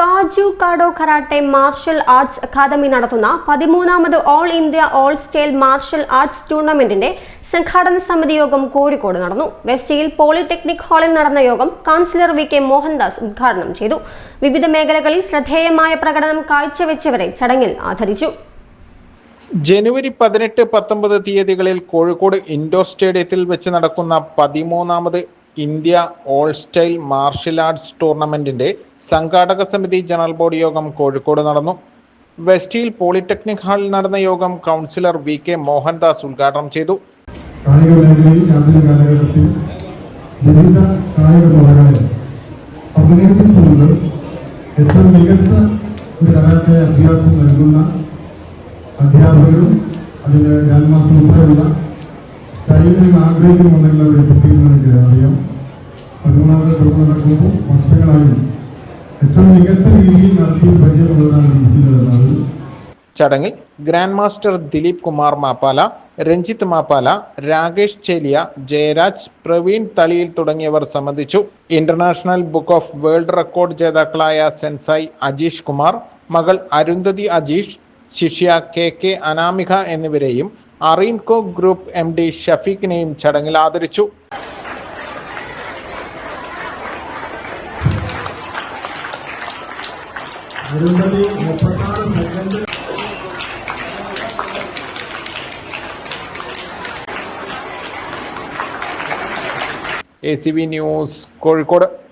കാജു കാഡോ karate martial arts academy നടത്തുന്ന പതിമൂന്നാമത് all India all style martial arts ടൂർണമെന്റിന്റെ സംഘാടന സമിതി യോഗം കോഴിക്കോട് നടന്നു. വെസ്റ്റിയിൽ പോളിടെക്നിക് ഹാളിൽ നടന്ന യോഗം കൗൺസിലർ വി കെ മോഹൻദാസ് ഉദ്ഘാടനം ചെയ്തു. വിവിധ മേഖലകളിൽ ശ്രദ്ധേയമായ പ്രകടനം കാഴ്ചവെച്ചവരെ ചടങ്ങിൽ ആദരിച്ചു. ജനുവരി പതിനെട്ട് പത്തൊമ്പത് തീയതികളിൽ കോഴിക്കോട് ഇൻഡോർ സ്റ്റേഡിയത്തിൽ വെച്ച് നടക്കുന്ന പതിമൂന്നാമത് India all style martial arts ടൂർണമെന്റിന്റെ സംഘാടക സമിതി ജനറൽ ബോർഡ് യോഗം കോഴിക്കോട് നടന്നു. വെസ്റ്റിൽ പോളിടെക്നിക് ഹാളിൽ നടന്ന യോഗം കൗൺസിലർ വി കെ മോഹൻദാസ് ഉദ്ഘാടനം ചെയ്തു. ഏറ്റവും മികച്ച ഒരു കരാട്ടെ അഭ്യാസം നൽകുന്ന അധ്യാപകരും അതിന്റെ മാസ്റ്റർ ഉൾപ്പെടെയുള്ള ശരീരം ആഗ്രഹിക്കുന്നുണ്ടെങ്കിൽ ഒരു വർഷങ്ങളായും ഏറ്റവും മികച്ച രീതിയിൽ നടത്തിയ പരിചയമുള്ളവരാണ് ചടങ്ങിൽ ഗ്രാൻഡ് മാസ്റ്റർ ദിലീപ് കുമാർ മാപ്പാല രഞ്ജിത്ത് മാപ്പാല രാകേഷ് ചേലിയ ജയരാജ് പ്രവീൺ തളിയിൽ തുടങ്ങിയവർ സംബന്ധിച്ചു. International book of world record ജേതാക്കളായ സെൻസായി അജീഷ് കുമാർ മകൾ അരുന്ധതി അജീഷ് ശിഷ്യ കെ കെ അനാമിക എന്നിവരെയും അറീൻകോ ഗ്രൂപ്പ് എം ഡി ഷഫീഖിനെയും ചടങ്ങിൽ ആദരിച്ചു. അരുന്ധതി മുപ്പത്താറ് second. A C B news Kozhikode.